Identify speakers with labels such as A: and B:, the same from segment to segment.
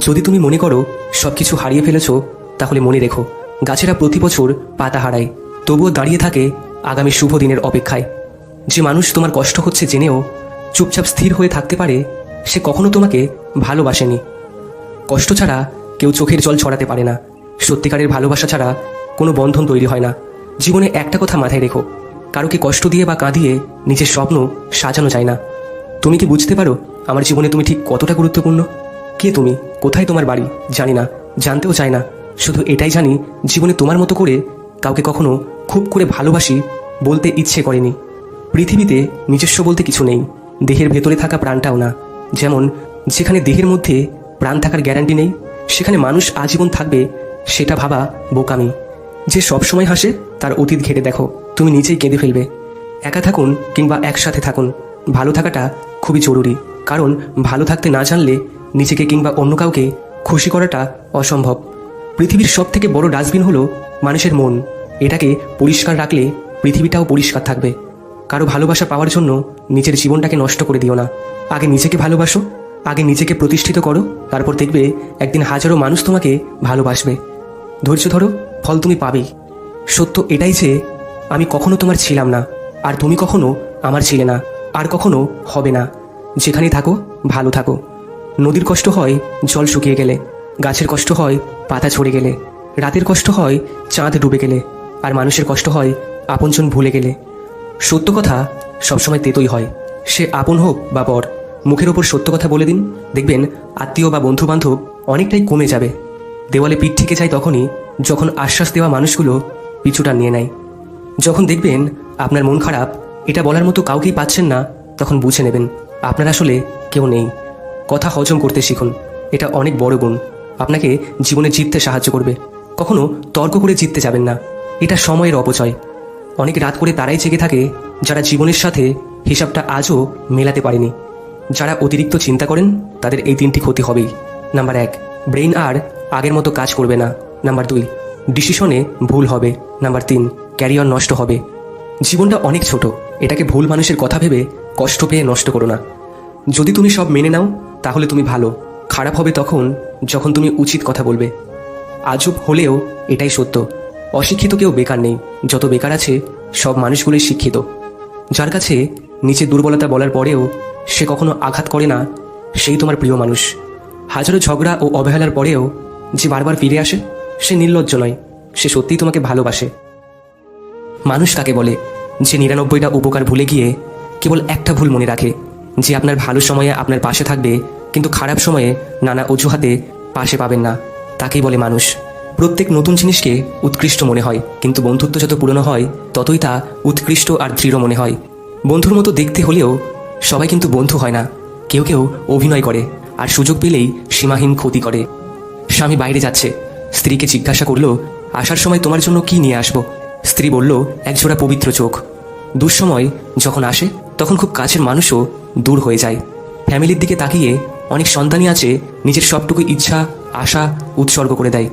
A: যদি তুমি মনে করো সব কিছু হারিয়ে ফেলেছো, তাহলে মনে রেখো, গাছেরা প্রতি বছর পাতা হারায়। তবুও দাঁড়িয়ে থাকে আগামী শুভ দিনের অপেক্ষায়। যে মানুষ তোমার কষ্ট হচ্ছে জেনেও চুপচাপ স্থির হয়ে থাকতে পারে, সে কখনো তোমাকে ভালোবাসেনি। কষ্ট ছাড়া কেউ চোখের জল ছড়াতে পারে না। সত্যিকারের ভালোবাসা ছাড়া কোনো বন্ধন তৈরি হয় না। জীবনে একটা কথা মাথায় রেখো, কারোকে কষ্ট দিয়ে বা কাঁদিয়ে নিজের স্বপ্ন সাজানো যায় না। তুমি কি বুঝতে পারো, আমার জীবনে তুমি ঠিক কতটা গুরুত্বপূর্ণ? কে তুমি? কোথায় তোমার বাড়ি? জানি না। জানতেও চাই না। শুধু এটাই জানি, জীবনে তোমার মতো করে কাউকে কখনো খুব করে ভালোবাসি বলতে ইচ্ছে করেনি। পৃথিবীতে নিজস্ব বলতে কিছু নেই। দেহের ভেতরে থাকা প্রাণটাও না। যেমন, যেখানে দেহের মধ্যে প্রাণ থাকার গ্যারান্টি নেই, সেখানে মানুষ আজীবন থাকবে, সেটা ভাবা বোকামি। যে সবসময় হাসে, তার অতীত ঘেটে দেখো। তুমি নিজেই কেঁদে ফেলবে। একা থাকুন কিংবা একসাথে থাকুন। ভালো থাকাটা খুবই জরুরি। কারণ, ভালো থাকতে না জানলে নিজেকে কিংবা অন্য কাউকে খুশি করাটা অসম্ভব। পৃথিবীর সব থেকে বড় ডাস্টবিন হলো মানুষের মন। এটাকে পরিষ্কার রাখলে পৃথিবীটাও পরিষ্কার থাকবে। কারও ভালোবাসা পাওয়ার জন্য নিজের জীবনটাকে নষ্ট করে দিও না। আগে নিজেকে ভালোবাসো, আগে নিজেকে প্রতিষ্ঠিত করো, তারপর দেখবে একদিন হাজারো মানুষ তোমাকে ভালোবাসবে। ধৈর্য ধরো, ফল তুমি পাবেই। সত্য এটাই যে আমি কখনো তোমার ছিলাম না, আর তুমি কখনো আমার ছিলে না, আর কখনো হবে না। যেখানেই থাকো, ভালো থাকো। নদীর কষ্ট হয়, জল শুকিয়ে গেলে। গাছের কষ্ট হয়, পাতা ঝরে গেলে। রাতের কষ্ট হয়, চাঁদ ডুবে গেলে। আর মানুষের কষ্ট হয়, আপনজন ভুলে গেলে। সত্য কথা সবসময় তেতোই হয়। সে আপন হোক বা বর, মুখের ওপর সত্য কথা বলে দিন। দেখবেন, আত্মীয় বা বন্ধু বান্ধব অনেকটাই কমে যাবে। দেওয়ালে পিঠ থেকে যায় তখনই যখন আশ্বাস দেওয়া মানুষগুলো পিছুটা নিয়ে নেয়। যখন দেখবেন আপনার মন খারাপ, এটা বলার মতো কাউকেই পাচ্ছেন না, তখন বুঝে নেবেন, আপনার আসলে কেউ নেই। কথা হজম করতে শিখুন। এটা অনেক বড় গুণ। আপনাকে জীবনে জিততে সাহায্য করবে। কখনো তর্ক করে জিততে যাবেন না। এটা সময়ের অপচয়। অনেক রাত করে তারাই জেগে থাকে যারা জীবনের সাথে হিসাবটা আজও মেলাতে পারেনি। যারা অতিরিক্ত চিন্তা করেন, তাদের এই তিনটি ক্ষতি হবেই। নাম্বার এক, ব্রেইন আর আগের মতো কাজ করবে না। নাম্বার দুই, ডিসিশনে ভুল হবে। নাম্বার তিন, ক্যারিয়ার নষ্ট হবে। জীবনটা অনেক ছোট। এটাকে ভুল মানুষের কথা ভেবে কষ্ট পেয়ে নষ্ট করো না। যদি তুমি সব মেনে নাও তাহলে তুমি ভালো। খারাপ হবে তখন যখন তুমি উচিত কথা বলবে। আজব হলেও এটাই সত্য। অশিক্ষিত কেউ বেকার নেই। যত বেকার আছে, সব মানুষগুলোই শিক্ষিত। যার কাছে নিচে দুর্বলতা বলার পরেও সে কখনো আঘাত করে না, সেই তোমার প্রিয় মানুষ। হাজারো ঝগড়া ও অবহেলার পরেও যে বারবার ফিরে আসে, সে নির্লজ্জ নয়। সে সত্যিই তোমাকে ভালোবাসে। মানুষ কাকে বলে? যে নিরানব্বইটা উপকার ভুলে গিয়ে কেবল একটা ভুল মনে রাখে। যে আপনার ভালো সময়ে আপনার পাশে থাকবে, কিন্তু খারাপ সময়ে নানা অজুহাতে পাশে পাবেন না। তাকেই বলে মানুষ। প্রত্যেক নতুন জিনিসকে উৎকৃষ্ট মনে হয়, কিন্তু বন্ধুত্ব যত পুরনো হয়, ততই তা উৎকৃষ্ট আর দৃঢ় মনে হয়। বন্ধুর মতো দেখতে হলেও সবাই কিন্তু বন্ধু হয় না। কেউ কেউ অভিনয় করে, আর সুযোগ পেলেই সীমাহীন ক্ষতি করে। স্বামী বাইরে যাচ্ছে। স্ত্রীকে জিজ্ঞাসা করল, আসার সময় তোমার জন্য কি নিয়ে আসব? স্ত্রী বলল, একজোড়া পবিত্র চোখ। দুঃসময় যখন আসে তখন খুব কাছের মানুষও দূর হয়ে যায়। ফ্যামিলির দিকে তাকিয়ে অনেক সন্তানই আছে নিজের সবটুকু ইচ্ছা, আশা উৎসর্গ করে দেয়।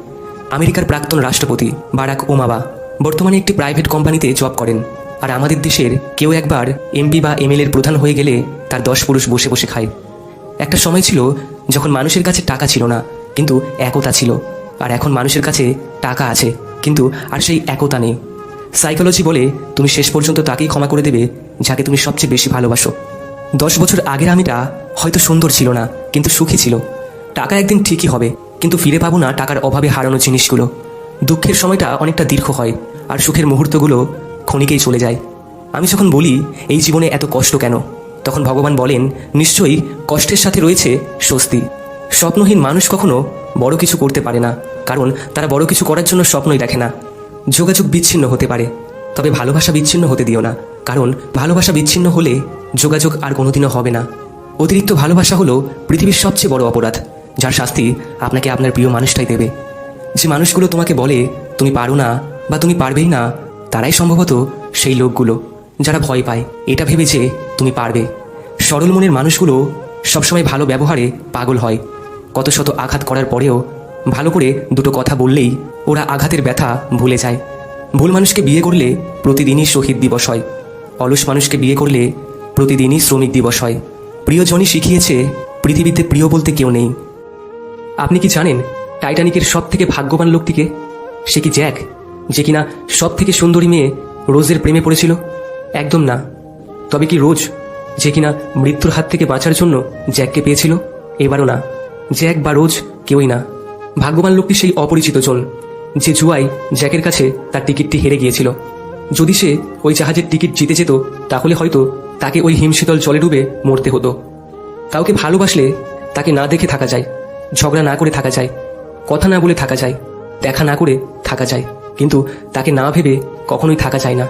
A: আমেরিকার প্রাক্তন রাষ্ট্রপতি বারাক ওমাবা বর্তমানে একটি প্রাইভেট কোম্পানিতে জব করেন আর আমাদের দেশের কেউ একবার এমপি বা এমএলএ এর প্রধান হয়ে গেলে তার দশ পুরুষ বসে বসে খায়। একটা সময় ছিল যখন মানুষের কাছে টাকা ছিল না, কিন্তু একতা ছিল। আর এখন মানুষের কাছে টাকা আছে, কিন্তু আর সেই একতা নেই। সাইকোলজি বলে তুমি শেষ পর্যন্ত তাকেই ক্ষমা করে দেবে যাকে তুমি সবচেয়ে বেশি ভালোবাসো। দশ বছর আগের আমিটা হয়তো সুন্দর ছিল না, কিন্তু সুখী ছিল। টাকা একদিন ঠিকই হবে, কিন্তু ফিরে পাবো না টাকার অভাবে হারানো জিনিসগুলো। দুঃখের সময়টা অনেকটা দীর্ঘ হয়, আর সুখের মুহূর্তগুলো ক্ষণিকেই চলে যায়। আমি যখন বলি, এই জীবনে এত কষ্ট কেন? তখন ভগবান বলেন, নিশ্চয়ই কষ্টের সাথে রয়েছে স্বস্তি। স্বপ্নহীন মানুষ কখনো বড় কিছু করতে পারে না, কারণ তারা বড় কিছু করার জন্য স্বপ্নই দেখে না। যোগাযোগ বিচ্ছিন্ন হতে পারে, তবে ভালোবাসা বিচ্ছিন্ন হতে দিও না। কারণ ভালোবাসা বিচ্ছিন্ন হলে যোগাযোগ আর কোনোদিনও হবে না। অতিরিক্ত ভালোবাসা হলো পৃথিবীর সবচেয়ে বড় অপরাধ, যার শাস্তি আপনাকে আপনার প্রিয় মানুষটাই দেবে। যে মানুষগুলো তোমাকে বলে, তুমি পারো না বা তুমি পারবেই না, তারাই সম্ভবত সেই লোকগুলো, যারা ভয় পায়। এটা ভেবে যে তুমি পারবে। সরল মনের মানুষগুলো সবসময় ভালো ব্যবহারে পাগল হয়। কত শত আঘাত করার পরেও ভালো করে দুটো কথা বললেই ওরা আঘাতের ব্যথা ভুলে যায়। ভুল মানুষকে বিয়ে করলে প্রতিদিনই শহীদ দিবস হয়। অলস মানুষকে বিয়ে করলে প্রতিদিনই শ্রমিক দিবস হয়। প্রিয়জনই শিখিয়েছে, পৃথিবীতে প্রিয় বলতে কেউ নেই। আপনি কি জানেন টাইটানিকের সব থেকে ভাগ্যবান লোকটিকে? সে কি জ্যাক, যে কিনা সব থেকে সুন্দরী মেয়ে রোজের প্রেমে পড়েছিল? একদম না। তবে কি রোজ যে কিনা মৃত্যুর হাত থেকে বাঁচার জন্য জ্যাককে পেয়েছিল? এবারও না। জ্যাক বা রোজ কেউই না। ভাগ্যবান লোকটি সেই অপরিচিত জন, যে জুয়াই জ্যাকের কাছে তার টিকিটটি হেরে গিয়েছিল। যদি সে ওই জাহাজের টিকিট জিতে যেত, তাহলে হয়তো তাকে ওই হিমশীতল জলে ডুবে মরতে হতো। কাউকে ভালোবাসলে তাকে না দেখে থাকা যায়, ঝগড়া না করে থাকা যায়, কথা না বলে থাকা যায়, দেখা না করে থাকা যায়, কিন্তু তাকে না ভেবে কখনোই থাকা যায় না।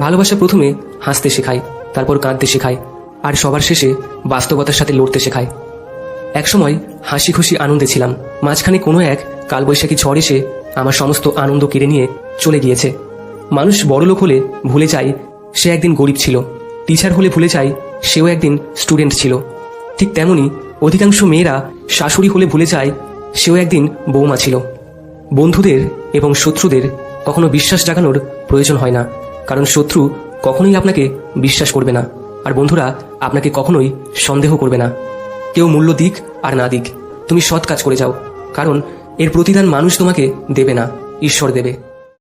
A: ভালোবাসা প্রথমে হাসতে শেখায়, তারপর কাঁদতে শেখায়, আর সবার শেষে বাস্তবতার সাথে লড়তে শেখায়। একসময় হাসি খুশি আনন্দে ছিলাম, মাঝখানে কোনো এক কালবৈশাখী ঝড় এসে আমার সমস্ত আনন্দ কেড়ে নিয়ে চলে গিয়েছে। মানুষ বড়লোক হলে ভুলে যায় সে একদিন গরিব ছিল। টিচার হলে ভুলে যায় সেও একদিন স্টুডেন্ট ছিল। ঠিক তেমনি অধিকাংশ মেয়েরা শাশুড়ি হলে ভুলে যায় সেও একদিন বৌমা ছিল। বন্ধুদের এবং শত্রুদের কখনো বিশ্বাস জাগানোর প্রয়োজন হয় না। কারণ শত্রু কখনোই আপনাকে বিশ্বাস করবে না। আর বন্ধুরা, আপনাকে কখনোই সন্দেহ করবে না। কেউ মূল্য দিক আর না দিক। তুমি সৎ কাজ করে যাও। কারণ এর প্রতিদান মানুষ তোমাকে দেবে না, ঈশ্বর দেবে।